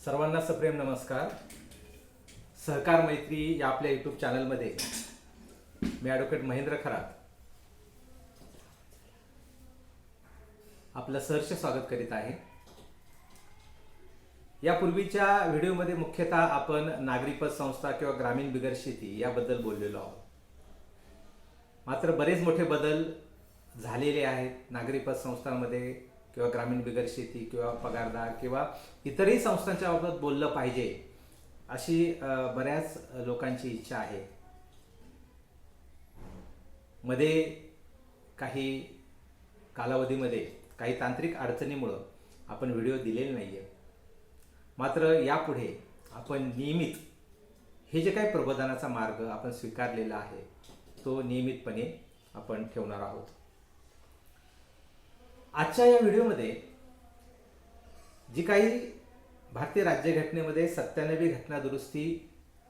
सर्वांना सप्रेम नमस्कार. सहकार मैत्री या आपल्या यूट्यूब चॅनलमध्ये मी ॲडव्होकेट महेंद्र खरात. आपलं सहर्ष स्वागत करीत आहे. यापूर्वीच्या व्हिडिओमध्ये मुख्यतः आपण नागरी पतसंस्था किंवा ग्रामीण बिगर शेती याबद्दल बोललेलो आहोत. मात्र बरेच मोठे बदल झालेले आहेत नागरी पतसंस्थांमध्ये किंवा ग्रामीण बिगर शेती किंवा पगारदार किंवा इतरही संस्थांच्या बाबत बोललं पाहिजे अशी बऱ्याच लोकांची इच्छा आहे. मध्ये काही कालावधीमध्ये काही तांत्रिक अडचणीमुळं आपण व्हिडिओ दिलेले नाही आहे मात्र यापुढे आपण नियमित हे जे काही प्रबोधनाचा मार्ग आपण स्वीकारलेला आहे तो नियमितपणे आपण ठेवणार आहोत. आजच्या या व्हिडिओमध्ये जी काही भारतीय राज्यघटनेमध्ये सत्त्याण्णवी घटना दुरुस्ती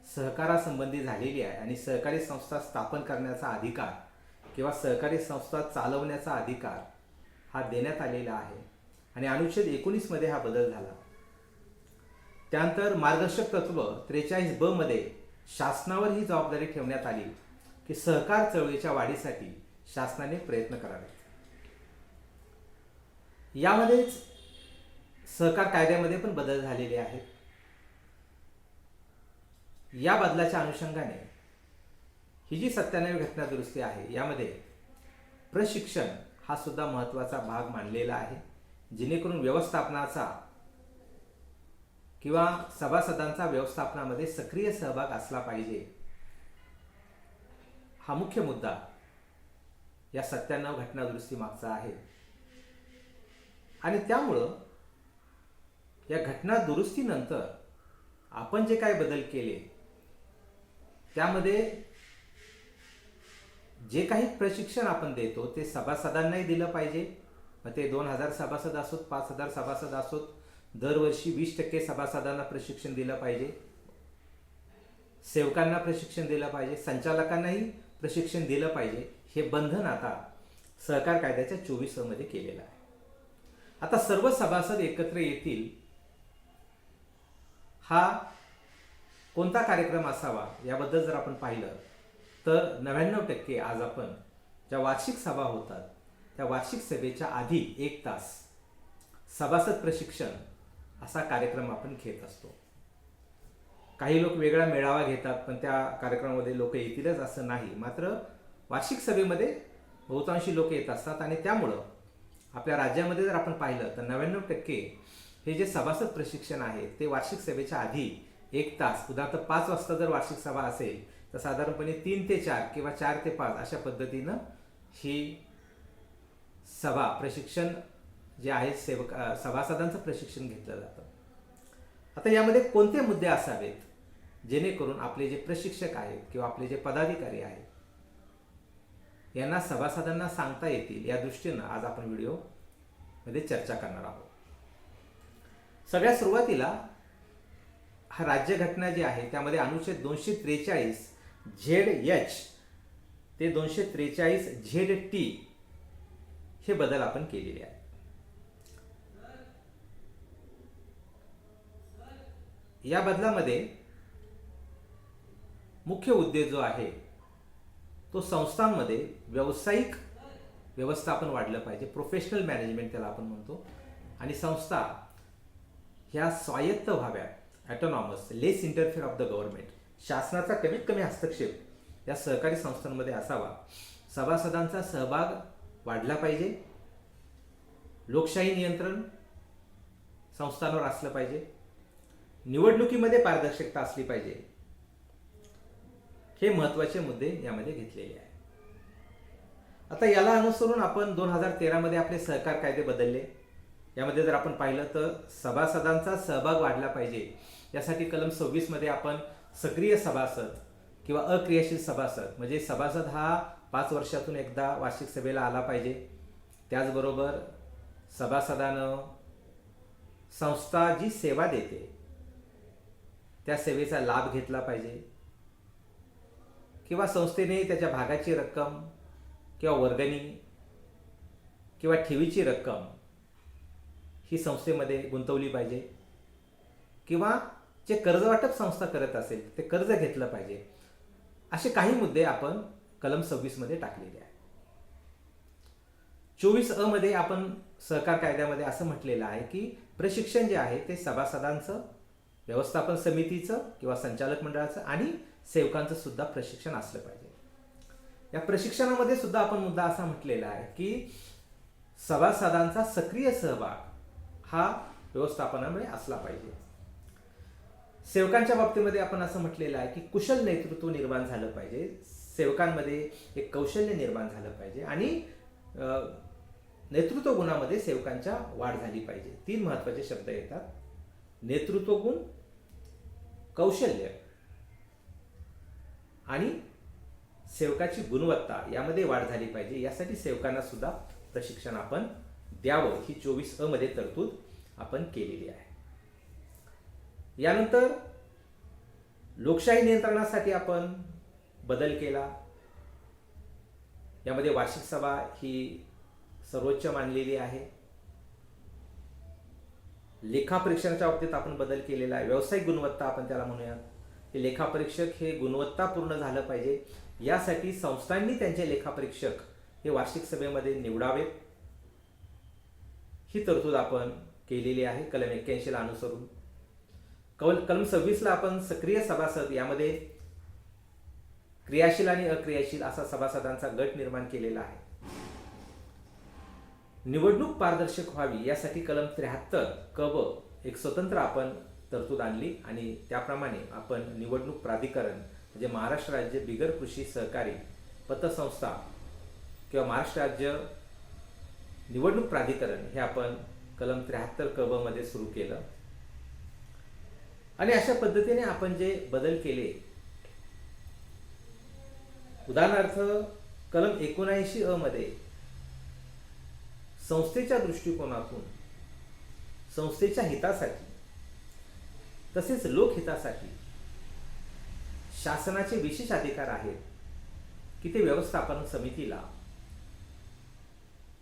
सहकारासंबंधी झालेली आहे आणि सहकारी संस्था स्थापन करण्याचा अधिकार किंवा सहकारी संस्था चालवण्याचा अधिकार हा देण्यात आलेला आहे आणि अनुच्छेद एकोणीसमध्ये हा बदल झाला. त्यानंतर मार्गदर्शक तत्व त्रेचाळीस ब मध्ये शासनावर ही जबाबदारी ठेवण्यात आली की सहकार चळवळीच्या वाढीसाठी शासनाने प्रयत्न करावे. यामध्येच सहकार कायद्यामध्ये पण बदल झालेले आहेत. या बदलाच्या अनुषंगाने ही जी सत्त्याण्णव घटना दुरुस्ती आहे यामध्ये प्रशिक्षण हा सुद्धा महत्त्वाचा भाग मानलेला आहे. जेणेकरून व्यवस्थापनाचा किंवा सभासदांचा व्यवस्थापनामध्ये सक्रिय सहभाग असला पाहिजे हा मुख्य मुद्दा या सत्त्याण्णव घटना दुरुस्ती मागचा आहे. आणि त्यामुळं या घटना दुरुस्तीनंतर आपण जे काय बदल केले त्यामध्ये जे काही प्रशिक्षण आपण देतो ते सभासदांनाही दिलं पाहिजे. मग ते दोन हजार सभासद असोत पाच हजार सभासद असोत दरवर्षी वीस टक्के सभासदांना प्रशिक्षण दिलं पाहिजे. सेवकांना प्रशिक्षण दिलं पाहिजे. संचालकांनाही प्रशिक्षण दिलं पाहिजे. हे बंधन आता सहकार कायद्याच्या चोवीसमध्ये केलेलं आहे. आता सर्व सभासद एकत्र येतील हा कोणता कार्यक्रम असावा याबद्दल जर आपण पाहिलं तर नव्याण्णव टक्के आज आपण ज्या वार्षिक सभा होतात त्या वार्षिक सभेच्या आधी एक तास सभासद प्रशिक्षण असा कार्यक्रम आपण घेत असतो. काही लोक वेगळा मेळावा घेतात पण त्या कार्यक्रमामध्ये लोक येतीलच असं नाही. मात्र वार्षिक सभेमध्ये बहुतांशी लोक येत असतात आणि त्यामुळं आपल्या राज्यामध्ये जर आपण पाहिलं तर नव्याण्णव टक्के हे जे सभासद प्रशिक्षण आहे ते वार्षिक सभेच्या आधी एक तास उदाहरणार्थ पाच वाजता जर वार्षिक सभा असेल तर साधारणपणे तीन ते चार किंवा चार ते पाच अशा पद्धतीनं ही सभा प्रशिक्षण जे आहे सेवक सभासदांचं प्रशिक्षण घेतलं जातं. आता यामध्ये कोणते मुद्दे असावेत? जेणेकरून आपले जे प्रशिक्षक आहेत किंवा आपले जे पदाधिकारी आहेत यांना सभासदांना सांगता येतील या दृष्टीनं आज आपण व्हिडिओमध्ये चर्चा करणार आहोत. सगळ्या सुरुवातीला हा राज्यघटना जी आहे त्यामध्ये अनुच्छेद दोनशे त्रेचाळीस झेड एच ते दोनशे त्रेचाळीस झेड टी हे बदल आपण केलेले आहेत. या बदलामध्ये मुख्य उद्देश जो आहे तो संस्थांमध्ये व्यावसायिक व्यवस्थापन वाढलं पाहिजे. प्रोफेशनल मॅनेजमेंट त्याला आपण म्हणतो. आणि संस्था ह्या स्वायत्त व्हाव्यात. Autonomous less interfere of the government शासनाचा कमीत कमी हस्तक्षेप या सहकारी संस्थांमध्ये असावा. सभासदांचा सहभाग वाढला पाहिजे. लोकशाही नियंत्रण संस्थांवर असलं पाहिजे. निवडणुकीमध्ये पारदर्शकता असली पाहिजे. हे महत्त्वाचे मुद्दे यामध्ये घेतलेले आहे. आता याला अनुसरून आपण दोन हजार तेरामध्ये आपले सहकार कायदे बदलले. यामध्ये जर आपण पाहिलं तर सभासदांचा सहभाग वाढला पाहिजे. यासाठी कलम सव्वीसमध्ये आपण सक्रिय सभासद किंवा अक्रियाशील सभासद म्हणजे सभासद हा पाच वर्षातून एकदा वार्षिक सभेला आला पाहिजे. त्याचबरोबर सभासदानं संस्था जी सेवा देते त्या सेवेचा लाभ घेतला पाहिजे. किंवा संस्थेने त्याच्या भागाची रक्कम किंवा वर्गणी किंवा ठेवीची रक्कम ही संस्थेमध्ये गुंतवली पाहिजे. किंवा जे कर्जवाटप संस्था करत असेल ते कर्ज घेतलं पाहिजे. असे काही मुद्दे आपण कलम सव्वीसमध्ये टाकलेले आहे चोवीस अ मध्ये आपण सहकार कायद्यामध्ये असं म्हटलेलं आहे की प्रशिक्षण जे आहे ते सभासदांचं व्यवस्थापन समितीचं किंवा संचालक मंडळाचं आणि सेवकांचं सुद्धा प्रशिक्षण असलं पाहिजे. या प्रशिक्षणामध्ये सुद्धा आपण मुद्दा असा म्हटलेला आहे की सभासदांचा सक्रिय सहभाग हा व्यवस्थापनामुळे असला पाहिजे. सेवकांच्या बाबतीमध्ये आपण असं म्हटलेलं आहे की कुशल नेतृत्व निर्माण झालं पाहिजे. सेवकांमध्ये एक कौशल्य निर्माण झालं पाहिजे आणि नेतृत्व गुणामध्ये सेवकांच्या वाढ झाली पाहिजे. तीन महत्त्वाचे शब्द येतात. नेतृत्व गुण कौशल्य. आणि सेवकाची गुणवत्ता यामध्ये वाढ झाली पाहिजे. यासाठी सेवकांना सुद्धा प्रशिक्षण आपण द्यावं. ही चोवीस अ मध्ये तरतूद आपण केलेली आहे. यानंतर लोकशाही नियंत्रणासाठी आपण बदल केला. यामध्ये वार्षिक सभा ही सर्वोच्च मानलेली आहे. लेखापरीक्षणाच्या बाबतीत आपण बदल केलेला आहे. व्यावसायिक गुणवत्ता आपण त्याला म्हणूया. हे लेखापरीक्षक हे गुणवत्तापूर्ण झालं पाहिजे. यासाठी संस्थांनी त्यांचे लेखापरीक्षक हे वार्षिक सभेमध्ये निवडावेत. ही तरतूद आपण केलेली आहे कलम एक्क्याऐंशीला अनुसरून. कल कलम सव्वीसला आपण सक्रिय सभासद यामध्ये क्रियाशील आणि अक्रियाशील असा सभासदांचा गट निर्माण केलेला आहे. निवडणूक पारदर्शक व्हावी यासाठी कलम त्र्याहत्तर क ब एक स्वतंत्र आपण तरतूद आणली आणि त्याप्रमाणे आपण निवडणूक प्राधिकरण म्हणजे महाराष्ट्र राज्य बिगर कृषी सहकारी पतसंस्था किंवा महाराष्ट्र राज्य निवडणूक प्राधिकरण हे आपण कलम त्र्याहत्तर क मध्ये सुरू केलं. आणि अशा पद्धतीने आपण जे बदल केले उदाहरणार्थ कलम एकोणऐंशी अ मध्ये संस्थेच्या दृष्टिकोनातून संस्थेच्या हितासाठी तसेच लोकहितासाठी. शासनाचे विशेष अधिकार आहेत की ते व्यवस्थापन समितीला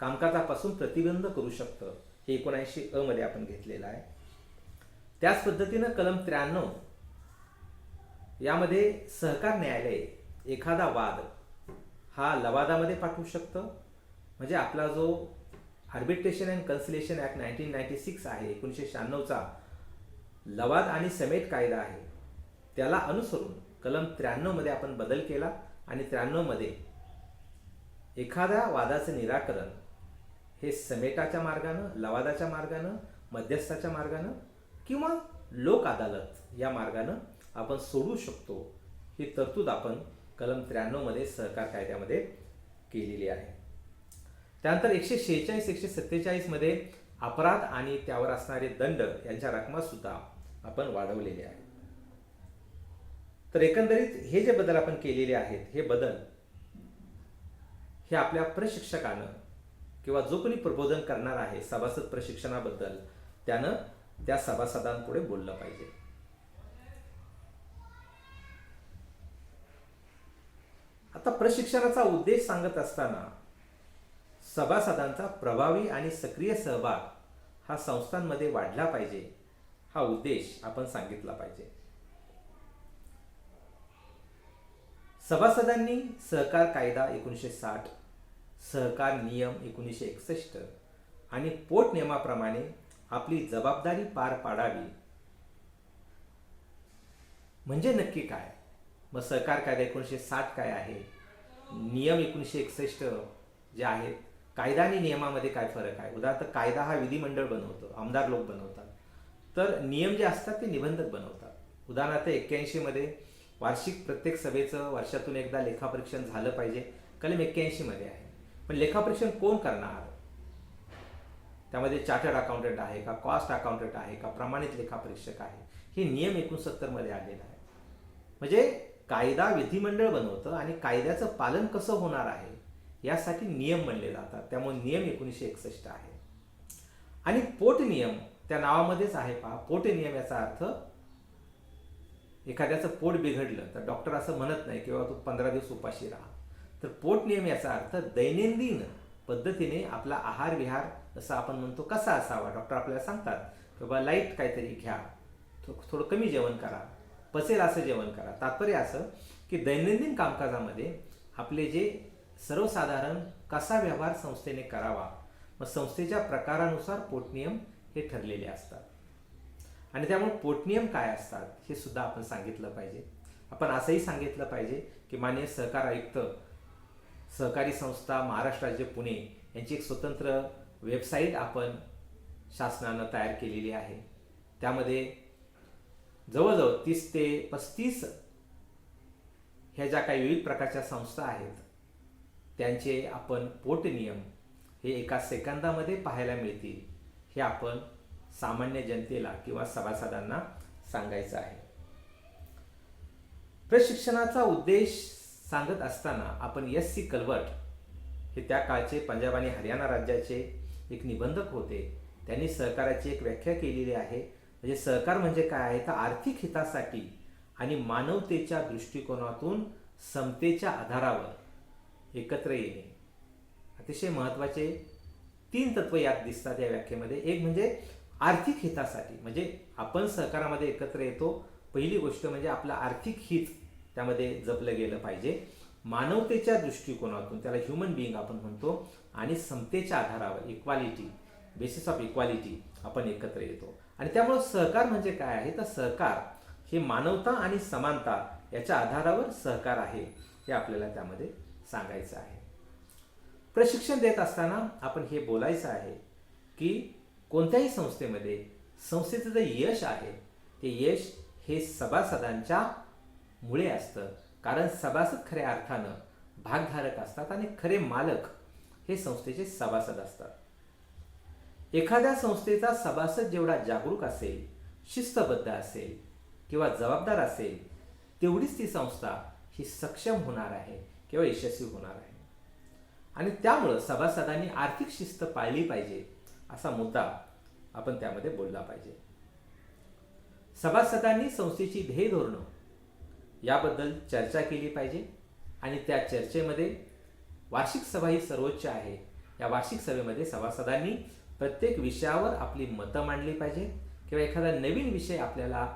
कामकाजापासून प्रतिबंध करू शकतं हे एकोणऐंशी अ मध्ये आपण घेतलेलं आहे. त्याच पद्धतीनं कलम त्र्याण्णव यामध्ये सहकार न्यायालय एखादा वाद हा लवादामध्ये पाठवू शकतं. म्हणजे आपला जो arbitration and conciliation act nineteen ninety six आहे एकोणीसशे शहाण्णवचा लवाद आणि समेट कायदा आहे. त्याला अनुसरून कलम त्र्याण्णवमध्ये आपण बदल केला आणि त्र्याण्णवमध्ये एखाद्या वादाचं निराकरण हे समेटाच्या मार्गानं लवादाच्या मार्गानं मध्यस्थाच्या मार्गानं किंवा लोक अदालत या मार्गानं आपण सोडू शकतो ही तरतूद आपण कलम त्र्याण्णवमध्ये सहकार कायद्यामध्ये केलेली आहे. त्यानंतर एकशे शेहेचाळीस एकशे सत्तेचाळीसमध्ये अपराध आणि त्यावर असणारे दंड यांच्या रकमासुद्धा आपण वाढवलेले आहेत तर एकंदरीत हे जे बदल आपण केलेले आहेत हे बदल हे आपल्या प्रशिक्षकानं किंवा जो कोणी प्रबोधन करणार आहे सभासद प्रशिक्षणाबद्दल त्यानं त्या सभासदांपुढे बोललं पाहिजे. आता प्रशिक्षणाचा उद्देश सांगत असताना सभासदांचा प्रभावी आणि सक्रिय सहभाग हा संस्थांमध्ये वाढला पाहिजे. हा उद्देश आपण सांगितला पाहिजे. सभासदांनी सहकार कायदा एकोणीसशे साठ सहकार नियम एकोणीसशे एकसष्ट आणि पोट नियमाप्रमाणे आपली जबाबदारी पार पाडावी. म्हणजे नक्की काय? मग सहकार कायदा एकोणीसशे साठ काय आहे? नियम एकोणीसशे एकसष्ट जे आहेत कायदा आणि नियमामध्ये काय फरक आहे? उदाहरणार्थ कायदा हा विधिमंडळ बनवतो आमदार लोक बनवतो तर नियम जे असतात ते निबंधक बनवतात. उदाहरणार्थ एक्क्याऐंशीमध्ये वार्षिक प्रत्येक सभेचं वर्षातून एकदा लेखापरीक्षण झालं पाहिजे. कलम एक्क्याऐंशीमध्ये आहे. पण लेखापरीक्षण कोण करणार? त्यामध्ये चार्टर्ड अकाउंटंट आहे का कॉस्ट अकाउंटंट आहे का प्रमाणित लेखापरीक्षक आहे? हे नियम एकोणसत्तरमध्ये आलेलं आहे. म्हणजे कायदा विधिमंडळ बनवतं आणि कायद्याचं पालन कसं होणार आहे? यासाठी नियम बनले जातात. त्यामुळे नियम एकोणीसशे एकसष्ट आहे. आणि पोट नियम त्या नावामध्येच आहे पहा. पोटनियम याचा अर्थ. एखाद्याचं पोट बिघडलं तर डॉक्टर असं म्हणत नाही किंवा तू पंधरा दिवस उपाशी राहा. तर पोटनियम याचा अर्थ दैनंदिन पद्धतीने आपला आहार विहार जसं आपण म्हणतो कसा असावा. डॉक्टर आपल्याला सांगतात की बाबा लाइट काहीतरी घ्या. थोडं कमी जेवण करा. पचेल असं जेवण करा. तात्पर्य असं की दैनंदिन कामकाजामध्ये आपले जे सर्वसाधारण कसा व्यवहार संस्थेने करावा मग संस्थेच्या प्रकारानुसार पोटनियम हे ठरलेले असतात. आणि त्यामुळे पोटनियम काय असतात हे सुद्धा आपण सांगितलं पाहिजे. आपण असंही सांगितलं पाहिजे की मान्य सहकार आयुक्त सहकारी संस्था महाराष्ट्र राज्य पुणे यांची एक स्वतंत्र वेबसाईट आपण शासनानं तयार केलेली आहे. त्यामध्ये जवळजवळ तीस ते पस्तीस ह्या ज्या काही विविध प्रकारच्या संस्था आहेत त्यांचे आपण पोट नियम हे एका सेकंदामध्ये पाहायला मिळतील. हे आपण सामान्य जनतेला किंवा सभासदांना सांगायचं आहे. प्रशिक्षणाचा उद्देश सांगत असताना आपण एस सी कलवट हे त्या काळचे पंजाब आणि हरियाणा राज्याचे एक निबंधक होते. त्यांनी सहकाराची एक व्याख्या केलेली आहे. म्हणजे सहकार म्हणजे काय आहे? तर आर्थिक हितासाठी आणि मानवतेच्या दृष्टिकोनातून समतेच्या आधारावर एकत्र येणे. अतिशय महत्त्वाचे तीन तत्व यात दिसतात या व्याख्येमध्ये. एक म्हणजे आर्थिक हितासाठी म्हणजे आपण सहकारामध्ये एकत्र येतो. पहिली गोष्ट म्हणजे आपलं आर्थिक हित त्यामध्ये जपलं गेलं पाहिजे. मानवतेच्या दृष्टिकोनातून त्याला ह्युमन बिईंग आपण म्हणतो आणि समतेच्या आधारावर इक्वालिटी बेसिस ऑफ इक्वालिटी आपण एकत्र येतो. आणि त्यामुळं सहकार म्हणजे काय आहे? तर सहकार हे मानवता आणि समानता याच्या आधारावर सहकार आहे हे आपल्याला त्यामध्ये सांगायचं आहे. प्रशिक्षण देत असताना आपण हे बोलायचं आहे की कोणत्याही संस्थेमध्ये संस्थेचं जे यश आहे ते यश हे सभासदांच्या मुळे असतं. कारण सभासद खऱ्या अर्थानं भागधारक असतात आणि खरे मालक हे संस्थेचे सभासद असतात. एखाद्या संस्थेचा सभासद जेवढा जागरूक असेल शिस्तबद्ध असेल किंवा जबाबदार असेल तेवढीच ती संस्था ही सक्षम होणार आहे किंवा यशस्वी होणार आहे. आणि त्यामुळं सभासदांनी आर्थिक शिस्त पाळली पाहिजे असा मुद्दा आपण त्यामध्ये बोलला पाहिजे. सभासदांनी संस्थेची ध्येय धोरणं याबद्दल चर्चा केली पाहिजे आणि त्या चर्चेमध्ये वार्षिक सभा ही सर्वोच्च आहे. या वार्षिक सभेमध्ये सभासदांनी प्रत्येक विषयावर आपली मतं मांडली पाहिजे किंवा एखादा नवीन विषय आपल्याला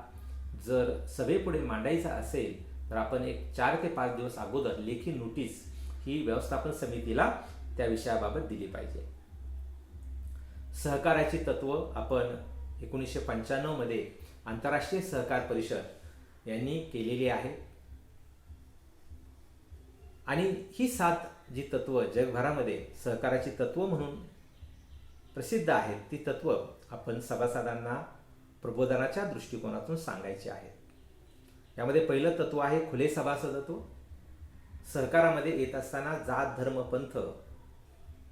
जर सभेपुढे मांडायचा असेल तर आपण एक चार ते पाच दिवस अगोदर लेखी नोटीस ही व्यवस्थापन समितीला त्या विषयाबाबत दिली पाहिजे. सहकाराची तत्व आपण एकोणीसशे पंच्याण्णवमध्ये आंतरराष्ट्रीय सहकार परिषद यांनी केलेली आहे. आणि ही सात जी तत्व जगभरामध्ये सहकाराची तत्व म्हणून प्रसिद्ध आहेत ती तत्व आपण सभासदांना प्रबोधनाच्या दृष्टिकोनातून सांगायची आहेत. यामध्ये पहिलं तत्व आहे खुले सभासदत्व. सहकारामध्ये येत असताना जात धर्म पंथ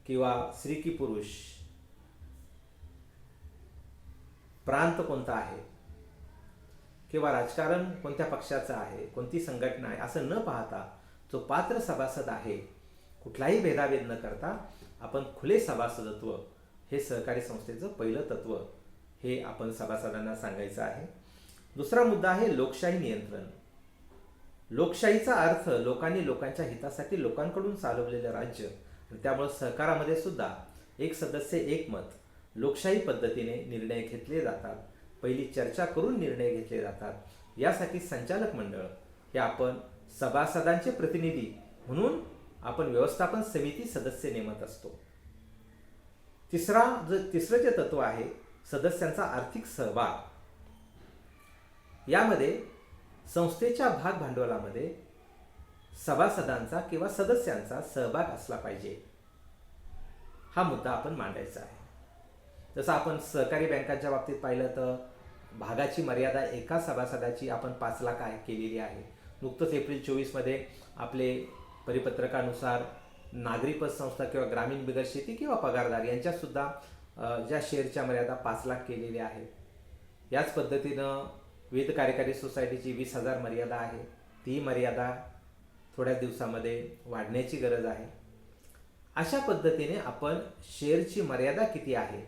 किंवा स्त्री की पुरुष प्रांत कोणता आहे? किंवा राजकारण कोणत्या पक्षाचं आहे? कोणती संघटना आहे? असं न पाहता जो पात्र सभासद आहे कुठलाही भेदाभेद न करता आपण खुले सभासदत्व हे सहकारी संस्थेचं पहिलं तत्व हे आपण सभासदांना सांगायचं आहे. दुसरा मुद्दा आहे लोकशाही नियंत्रण. लोकशाहीचा अर्थ लोकांनी लोकांच्या हितासाठी लोकांकडून चालवलेलं राज्य. त्यामुळे सहकारामध्ये सुद्धा एक सदस्य एक मत लोकशाही पद्धतीने निर्णय घेतले जातात. पहिली चर्चा करून निर्णय घेतले जातात. यासाठी संचालक मंडळ हे आपण सभासदांचे प्रतिनिधी म्हणून आपण व्यवस्थापन समिती सदस्य नेमत असतो. तिसरा जो तिसरं जे तत्व आहे सदस्यांचा आर्थिक सहभाग. यामध्ये संस्थेच्या भाग भांडवलामध्ये सभासदांचा किंवा सदस्यांचा सहभाग असला पाहिजे. हा मुद्दा आपण मांडायचा आहे. जसं आपण सहकारी बँकांच्या बाबतीत पाहिलं तर भागाची मर्यादा एका सभासदाची आपण पाच लाख आहे केलेली आहे. नुकतंच एप्रिल चोवीसमध्ये आपले परिपत्रकानुसार नागरी पतसंस्था किंवा ग्रामीण बिगर शेती किंवा पगारदार यांच्यासुद्धा ज्या शेअरच्या मर्यादा पाच लाख केलेल्या आहेत. याच पद्धतीनं विविध कार्यकारी सोसायटीची वीस हजार मर्यादा आहे. ती मर्यादा थोड्या दिवसामध्ये वाढण्याची गरज आहे. अशा पद्धतीने आपण शेअरची मर्यादा किती आहे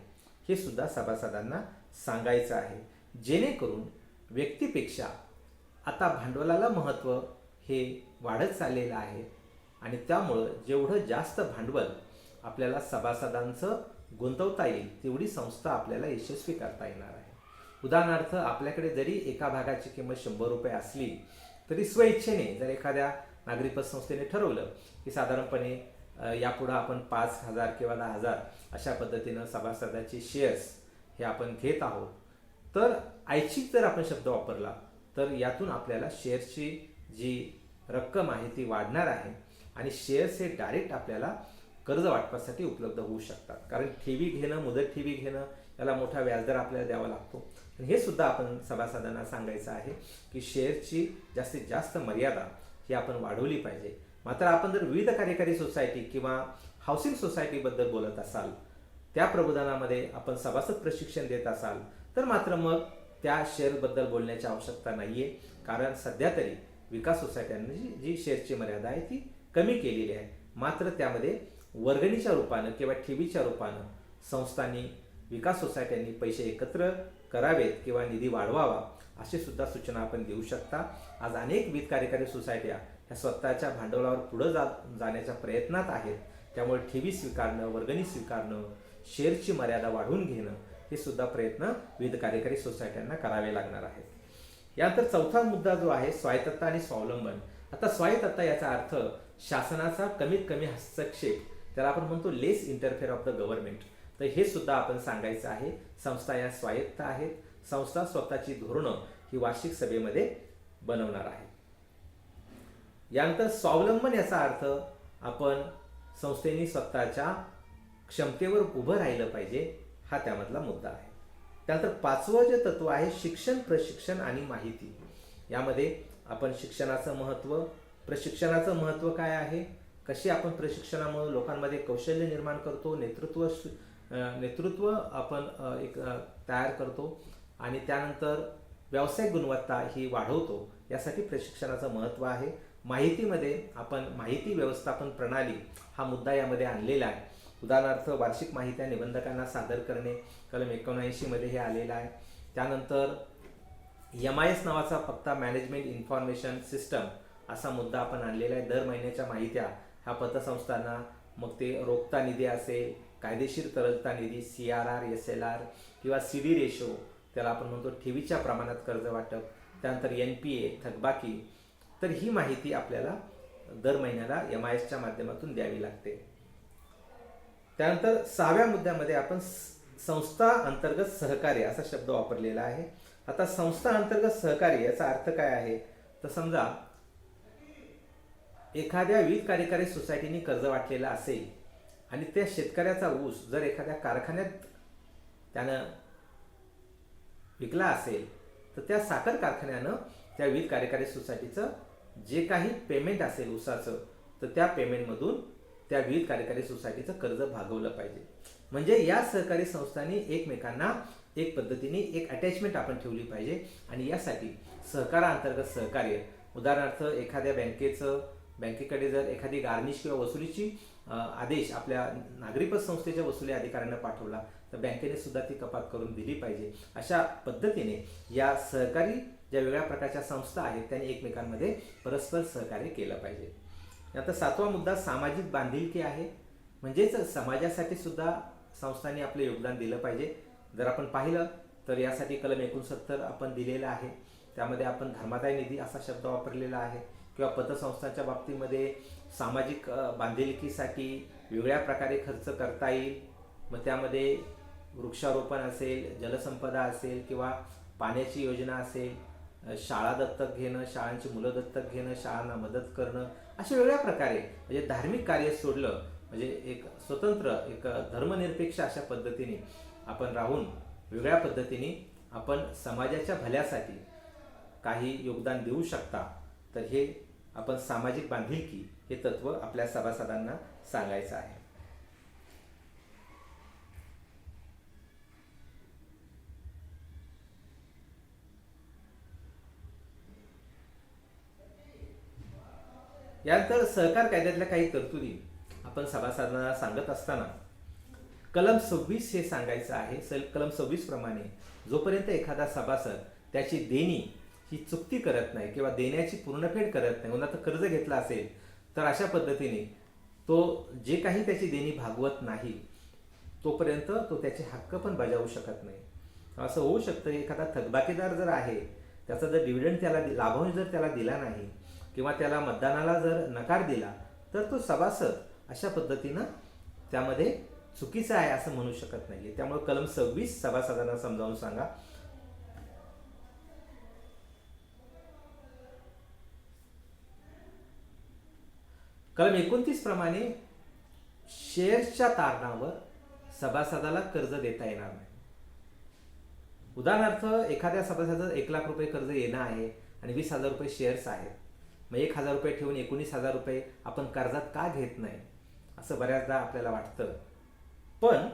हे सुद्धा सभासदांना सांगायचं आहे. जेणेकरून व्यक्तीपेक्षा आता भांडवलाला महत्त्व हे वाढत चाललेलं आहे आणि त्यामुळं जेवढं जास्त भांडवल आपल्याला सभासदांचं गुंतवता येईल तेवढी संस्था आपल्याला यशस्वी करता येणार आहे. उदाहरणार्थ आपल्याकडे जरी एका भागाची किंमत शंभर रुपये असली तरी स्वइच्छेने जर एखाद्या नागरी पतसंस्थेने ठरवलं की साधारणपणे यापुढं आपण पाच हजार किंवा दहा हजार अशा पद्धतीनं सभासदाचे शेअर्स हे आपण घेत आहोत तर ऐच्छिक जर आपण शब्द वापरला तर यातून आपल्याला शेअर्सची जी रक्कम आहे ती वाढणार आहे आणि शेअर्स हे डायरेक्ट आपल्याला कर्ज वाटपासाठी उपलब्ध होऊ शकतात. कारण ठेवी घेणं मुदत ठेवी घेणं याला मोठा व्याजदर आपल्याला द्यावा लागतो. हे सुद्धा आपण सभासदांना सांगायचं आहे की शेअरची जास्तीत जास्त मर्यादा ही आपण वाढवली पाहिजे. मात्र आपण जर विविध कार्यकारी सोसायटी किंवा हाऊसिंग सोसायटीबद्दल बोलत असाल त्या प्रबोधनामध्ये आपण सभासद प्रशिक्षण देत असाल तर मात्र मग त्या शेअरबद्दल बोलण्याची आवश्यकता नाही आहे कारण सध्या तरी विकास सोसायट्यांनी जी जी शेअरची मर्यादा आहे ती कमी केलेली आहे. मात्र त्यामध्ये वर्गणीच्या रूपानं किंवा ठेवीच्या रूपानं संस्थांनी विकास सोसायट्यांनी पैसे एकत्र करावेत किंवा निधी वाढवावा अशी सुद्धा सूचना आपण देऊ शकता. आज अनेक वित्त कार्यकारी सोसायट्या ह्या स्वतःच्या भांडवलावर पुढे जा जाण्याच्या प्रयत्नात आहेत. त्यामुळे ठेवी स्वीकारणं वर्गणी स्वीकारणं शेअरची मर्यादा वाढवून घेणं हे सुद्धा प्रयत्न विविध कार्यकारी सोसायट्यांना करावे लागणार आहेत. यानंतर चौथा मुद्दा जो आहे स्वायत्तता आणि स्वावलंबन. आता स्वायत्तता याचा अर्थ शासनाचा कमीत कमी हस्तक्षेप त्याला आपण म्हणतो less interfere of the government. तर हे सुद्धा आपण सांगायचं आहे. संस्था या स्वायत्त आहेत. संस्था स्वतःची धोरणं ही वार्षिक सभेमध्ये बनवणार आहे. यानंतर स्वावलंबन याचा अर्थ आपण संस्थेने स्वतःच्या क्षमतेवर उभं राहिलं पाहिजे हा त्यामधला मुद्दा आहे. त्यानंतर पाचवं जे तत्व आहे शिक्षण प्रशिक्षण आणि माहिती. यामध्ये आपण शिक्षणाचं महत्त्व प्रशिक्षणाचं महत्त्व काय आहे? कशी आपण प्रशिक्षणामुळे लोकांमध्ये कौशल्य निर्माण करतो नेतृत्व नेतृत्व आपण एक तयार करतो आणि त्यानंतर व्यावसायिक गुणवत्ता ही वाढवतो यासाठी प्रशिक्षणाचं महत्त्व आहे. माहितीमध्ये आपण माहिती व्यवस्थापन प्रणाली हा मुद्दा यामध्ये आणलेला आहे. उदाहरणार्थ वार्षिक माहित्या निबंधकांना सादर करणे कलम एकोणऐंशीमध्ये हे आलेलं आहे. त्यानंतर एम आय एस नावाचा पत्ता मॅनेजमेंट इन्फॉर्मेशन सिस्टम असा मुद्दा आपण आणलेला आहे. दर महिन्याच्या माहित्या ह्या पतसंस्थांना मग ते रोखता निधी असेल कायदेशीर तरलता निधी C R R S L R किंवा सी डी रेशो त्याला आपण म्हणतो ठेवीच्या प्रमाणात कर्ज वाटप त्यानंतर एन पी ए थकबाकी तर ही माहिती आपल्याला दर महिन्याला एम आय एसच्या माध्यमातून द्यावी लागते. त्यानंतर सहाव्या मुद्द्यामध्ये आपण संस्था अंतर्गत सहकार्य असा शब्द वापरलेला आहे. आता संस्था अंतर्गत सहकार्य याचा अर्थ काय आहे? तर समजा एखाद्या विविध कार्यकारी सोसायटीने कर्ज वाटलेलं असेल आणि त्या शेतकऱ्याचा ऊस जर एखाद्या कारखान्यात त्यानं विकला असेल तर त्या साखर कारखान्यानं त्या विविध कार्यकारी सोसायटीचं जे काही पेमेंट असेल ऊसाचं तर त्या पेमेंटमधून त्या विविध कार्यकारी सोसायटीचं कर्ज भागवलं पाहिजे. म्हणजे या सहकारी संस्थांनी एकमेकांना एक पद्धतीने एक अटॅचमेंट आपण ठेवली पाहिजे आणि यासाठी सहकाराअंतर्गत सहकार्य उदाहरणार्थ एखाद्या बँकेचं बँकेकडे जर एखादी गार्निश किंवा वसुलीची आदेश आपल्या नागरिक संस्थेच्या वसुली अधिकाऱ्यांना पाठवला तर बँकेने सुद्धा ती कपात करून दिली पाहिजे. अशा पद्धतीने या सहकारी ज्या वेगळ्या प्रकारच्या संस्था आहेत त्यांनी एकमेकांमध्ये परस्पर सहकार्य केलं पाहिजे. आता सातवा मुद्दा सामाजिक बांधिलकी आहे. म्हणजेच समाजासाठी सुद्धा संस्थांनी आपलं योगदान दिलं पाहिजे. जर आपण पाहिलं तर यासाठी कलम एकोणसत्तर आपण दिलेला आहे. त्यामध्ये आपण धर्मादाय निधी असा शब्द वापरलेला आहे. किंवा पतसंस्थांच्या बाबतीमध्ये सामाजिक बांधिलकीसाठी वेगळ्या प्रकारे खर्च करता येईल. मग त्यामध्ये वृक्षारोपण असेल जलसंपदा असेल किंवा पाण्याची योजना असेल शाळा दत्तक घेणं शाळांची मुलं दत्तक घेणं शाळांना मदत करणं अशा वेगळ्या प्रकारे म्हणजे धार्मिक कार्य सोडलं म्हणजे एक स्वतंत्र एक धर्मनिरपेक्ष अशा पद्धतीने आपण राहून वेगळ्या पद्धतीने आपण समाजाच्या भल्यासाठी काही योगदान देऊ शकता. तर हे आपण सामाजिक बांधिलकी हे तत्व आपल्या सभासदांना सांगायचं आहे. यानंतर सहकार कायद्यातल्या काही तरतुदी आपण सभासदांना सांगत असताना कलम सव्वीस हे सांगायचं आहे सल कलम सव्वीस प्रमाणे जोपर्यंत एखादा सभासद त्याची देणी ही चुकती करत नाही किंवा देण्याची पूर्णफेड करत नाही उन्हात कर्ज घेतला असेल तर अशा पद्धतीने तो जे काही त्याची देणी भागवत नाही तोपर्यंत तो त्याचे हक्क पण बजावू शकत नाही. असं होऊ शकतं एखादा थकबाकीदार जर आहे त्याचा जर डिव्हिडंड त्याला लाभांश जर त्याला दिला नाही किंवा त्याला मतदानाला जर नकार दिला तर तो सभासद अशा पद्धतीनं त्यामध्ये चुकीचं आहे असं म्हणू शकत नाहीये. त्यामुळे कलम सव्वीस सभासदांना समजावून सांगा. कलम एकोणतीस प्रमाणे शेअर्सच्या तारणावर सभासदाला कर्ज देता येणार नाही. उदाहरणार्थ एखाद्या सभासदाचं एक लाख रुपये कर्ज येणं आहे आणि वीस हजार रुपये शेअर्स आहेत. मग एक हजार रुपये ठेवून एकोणीस हजार रुपये आपण कर्जात का घेत नाही? असं बऱ्याचदा आपल्याला वाटतं. पण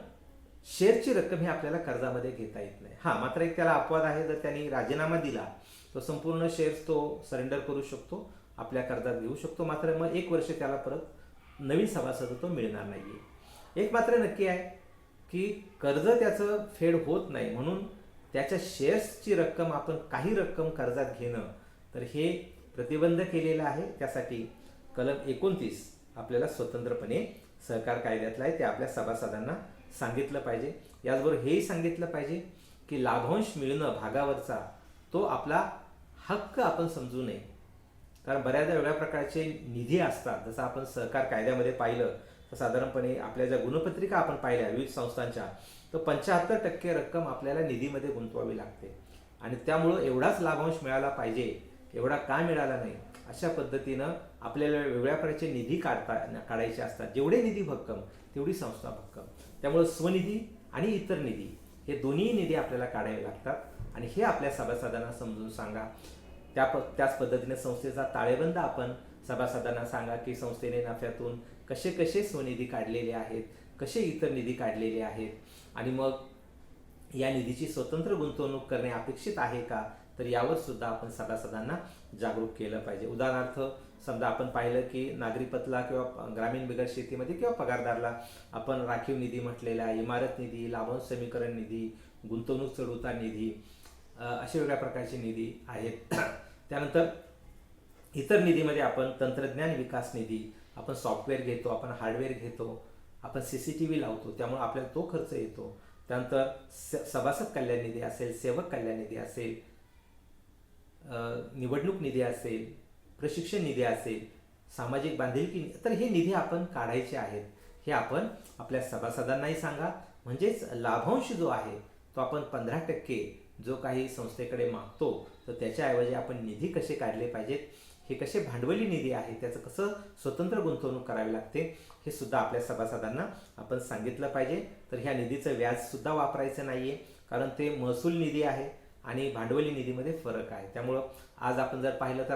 शेअरची रक्कम ही आपल्याला कर्जामध्ये घेता येत नाही. हा मात्र एक त्याला अपवाद आहे जर त्यांनी राजीनामा दिला तर संपूर्ण शेअर्स तो सरेंडर करू शकतो. आपल्या कर्जात घेऊ शकतो. मात्र मग एक वर्ष त्याला परत नवीन सभासद तो मिळणार आहे एक मात्र नक्की आहे की कर्ज त्याचं फेड होत नाही म्हणून त्याच्या शेअर्सची रक्कम आपण काही रक्कम कर्जात घेणं तर हे प्रतिबंध केलेलं आहे. त्यासाठी कलम एकोणतीस आपल्याला स्वतंत्रपणे सहकार कायद्यातलं आहे. ते आपल्या सभासदांना सांगितलं पाहिजे. याचबरोबर हेही सांगितलं पाहिजे की लाभांश मिळणं भागावरचा तो आपला हक्क आपण समजू नये. कारण बऱ्याचदा वेगळ्या प्रकारचे निधी असतात. जसं आपण सहकार कायद्यामध्ये पाहिलं तर साधारणपणे आपल्या ज्या गुणपत्रिका आपण पाहिल्या विविध संस्थांच्या तर पंच्याहत्तर टक्के रक्कम आपल्याला निधीमध्ये गुंतवावी लागते. आणि त्यामुळं एवढाच लाभांश मिळाला पाहिजे एवढा का मिळाला नाही अशा पद्धतीनं आपल्याला वेगळ्या प्रकारचे निधी काढता काढायचे असतात. जेवढे निधी भक्कम तेवढी संस्था भक्कम. त्यामुळं स्वनिधी आणि इतर निधी हे दोन्ही निधी आपल्याला काढावे लागतात. आणि हे आपल्या सभासदांना समजून सांगा. त्या प त्याच पद्धतीने संस्थेचा ताळेबंद आपण सभासदांना सांगा की संस्थेने नफ्यातून कसे कसे स्वनिधी काढलेले आहेत कसे इतर निधी काढलेले आहेत आणि मग या निधीची स्वतंत्र गुंतवणूक करणे अपेक्षित आहे का? तर यावर सुद्धा आपण सभासदांना जागरूक केलं पाहिजे. उदाहरणार्थ समजा आपण पाहिलं की नागरिकत्ला किंवा ग्रामीण बिगर शेतीमध्ये किंवा पगारदारला आपण राखीव निधी म्हटलेला इमारत निधी लाभांश समीकरण निधी गुंतवणूक चढउतार निधी अशा असे वेगळ्या प्रकारचे निधी आहेत. त्यानंतर इतर निधीमध्ये आपण तंत्रज्ञान विकास निधी आपण सॉफ्टवेअर घेतो आपण हार्डवेअर घेतो आपण सी सी टी व्ही लावतो त्यामुळे आपल्याला तो खर्च येतो. त्यानंतर स- सभासद कल्याण निधी असेल सेवक कल्याण निधी असेल निवडणूक निधी असेल प्रशिक्षण निधी असेल सामाजिक बांधिलकी तर हे निधी आपण काढायचे आहेत. हे आपण आपल्या सभासदांनाही सांगा. म्हणजेच लाभांश जो आहे तो आपण पंधरा टक्के जो काही संस्थेकडे मागतो तर त्याच्याऐवजी आपण निधी कसे काढले पाहिजेत? हे कसे भांडवली निधी आहे? त्याचं कसं स्वतंत्र गुंतवणूक करावी लागते? हे सुद्धा आपल्या सभासदांना आपण सांगितलं पाहिजे. तर ह्या निधीचं व्याज सुद्धा वापरायचं नाहीये कारण ते महसूल निधी आहे आणि भांडवली निधीमध्ये फरक आहे. त्यामुळं आज आपण जर पाहिलं तर